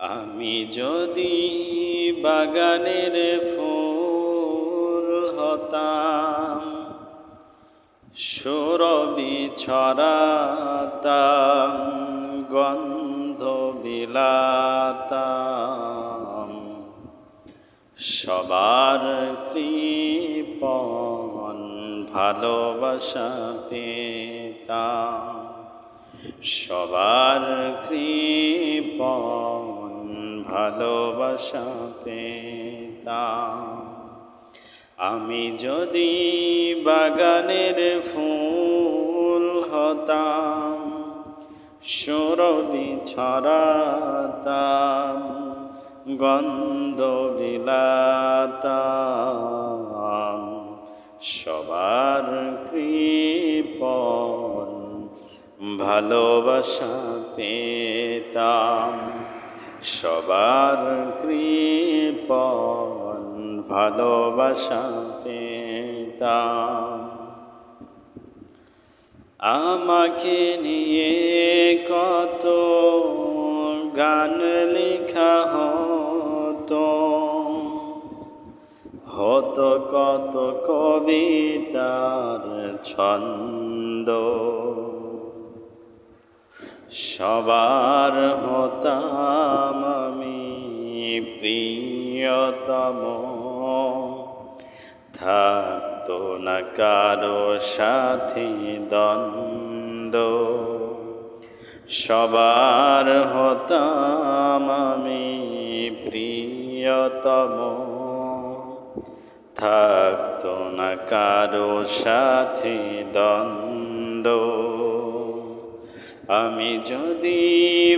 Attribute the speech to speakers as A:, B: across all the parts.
A: আমি যদি বাগানের ফুল হতাম সুরবি ছড়াতাম, গন্ধ বিলাতাম। সবার কৃপন ভালোবাসা পেতাম, সবার কৃপন ভালোবাসা পেতাম আমি যদি বাগানের ফুল হতাম সুরবি ছড়াতাম, গন্ধ বিলাতাম। সবার কৃপন ভালোবাসা পেতাম সবার কৃপন ভালোবাসা পেতাম। আমাকে নিয়ে কত গান লেখা হতো। হতো কত কবিতার ছন্দ। সবার হতাম আমি, প্রিয়তম। থাকতো না কারও সাথে দ্বন্দ্ব। সবার হতাম আমি, প্রিয়তম। থাকতো না কারও সাথে দ্বন্দ্ব। আমি যদি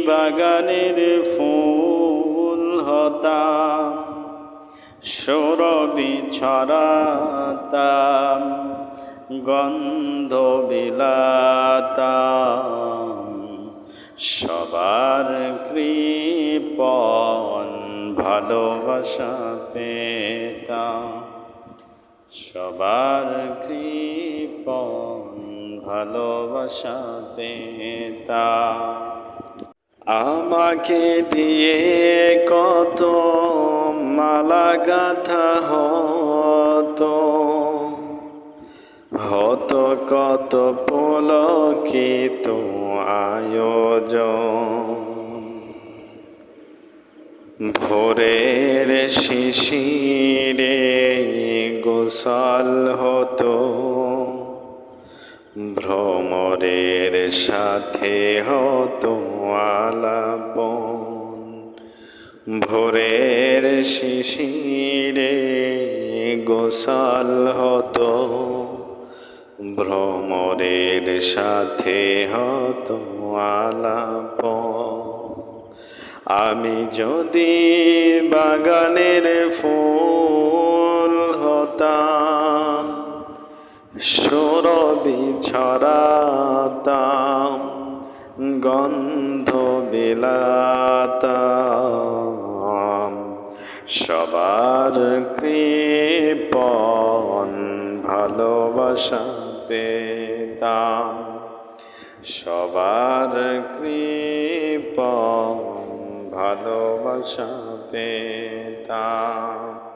A: বাগানের ফুল হতাম সৌরবি ছড়াতাম, গন্ধ বিলাতাম, সবার কৃপন ভালোবাসা পেতাম, সবার কৃপন ভালোবাসা পেতাম আমাকে দিয়ে কত মালা গাথা হতো। হতো কত পুলকিত আয়োজন। ভোরের শিশিরে গোসল হতো। ভ্রমরের সাথে হতো আলাপন ভোরের শিশিরে গোসল হতো। ভ্রমরের সাথে হতো আলাপন আমি যদি বাগানের ফুল হতাম সরবি ছড়াতাম গন্ধ বিলাতাম। সবার কৃপন ভালোবাসা পেতাম। সবার কৃপন ভালোবাসা পেতাম।